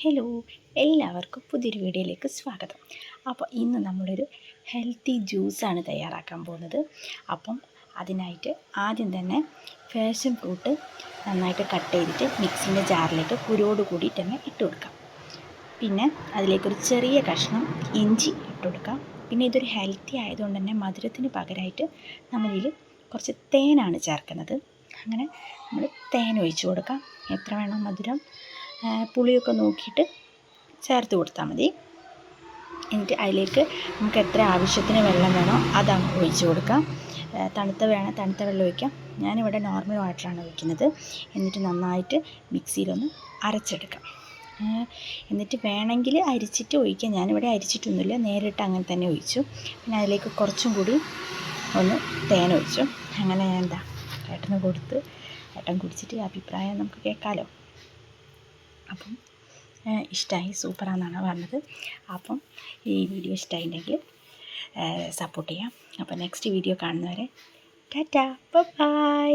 Hello എല്ലാവർക്കും പുതിയൊരു വീഡിയോയിലേക്ക് സ്വാഗതം. അപ്പോൾ ഇന്ന് നമ്മളൊരു ഹെൽത്തി ജ്യൂസാണ് തയ്യാറാക്കാൻ പോകുന്നത്. അപ്പം അതിനായിട്ട് ആദ്യം തന്നെ ഫാഷൻ ഫ്രൂട്ട് നന്നായിട്ട് കട്ട് ചെയ്തിട്ട് മിക്സിന്റെ ജാറിലേക്ക് കുരോട് കൂടിയിട്ട് തന്നെ ഇട്ട് കൊടുക്കാം. പിന്നെ അതിലേക്കൊരു ചെറിയ കഷ്ണം ഇഞ്ചി ഇട്ട് കൊടുക്കാം. പിന്നെ ഇതൊരു ഹെൽത്തി ആയതുകൊണ്ട് തന്നെ മധുരത്തിന് പകരമായിട്ട് നമ്മളിൽ കുറച്ച് തേനാണ് ചേർക്കുന്നത്. അങ്ങനെ നമ്മൾ തേൻ ഒഴിച്ചു കൊടുക്കാം. എത്ര വേണം മധുരം? പുളിയൊക്കെ നോക്കിയിട്ട് ചേർത്ത് കൊടുത്താൽ മതി. എന്നിട്ട് അതിലേക്ക് നമുക്ക് എത്ര ആവശ്യത്തിന് വെള്ളം വേണോ അതങ്ങ് ഒഴിച്ച് കൊടുക്കാം. തണുത്ത വേണം തണുത്ത വെള്ളം ഒഴിക്കാം. ഞാനിവിടെ നോർമൽ വാട്ടറാണ് ഒഴിക്കുന്നത്. എന്നിട്ട് നന്നായിട്ട് മിക്സിയിലൊന്ന് അരച്ചെടുക്കാം. എന്നിട്ട് വേണമെങ്കിൽ അരിച്ചിട്ട് ഒഴിക്കാം. ഞാനിവിടെ അരിച്ചിട്ടൊന്നുമില്ല. നേരിട്ട് അങ്ങനെ തന്നെ ഒഴിച്ചു. പിന്നെ അതിലേക്ക് കുറച്ചും കൂടി ഒന്ന് തേൻ ഒഴിച്ചു. അങ്ങനെ ഞാൻ എന്താ ഏട്ടന് കൊടുത്ത് ഏട്ടൻ കുടിച്ചിട്ട് അഭിപ്രായം നമുക്ക് കേൾക്കാമല്ലോ അപ്പം ഇഷ്ടമായി സൂപ്പറാണെന്നാണ് പറഞ്ഞത്. അപ്പം ഈ വീഡിയോ ഇഷ്ടമായിട്ടുണ്ടെങ്കിൽ സപ്പോർട്ട് ചെയ്യാം. അപ്പോൾ നെക്സ്റ്റ് വീഡിയോ കാണുന്നവരെ ടാറ്റാ ബൈ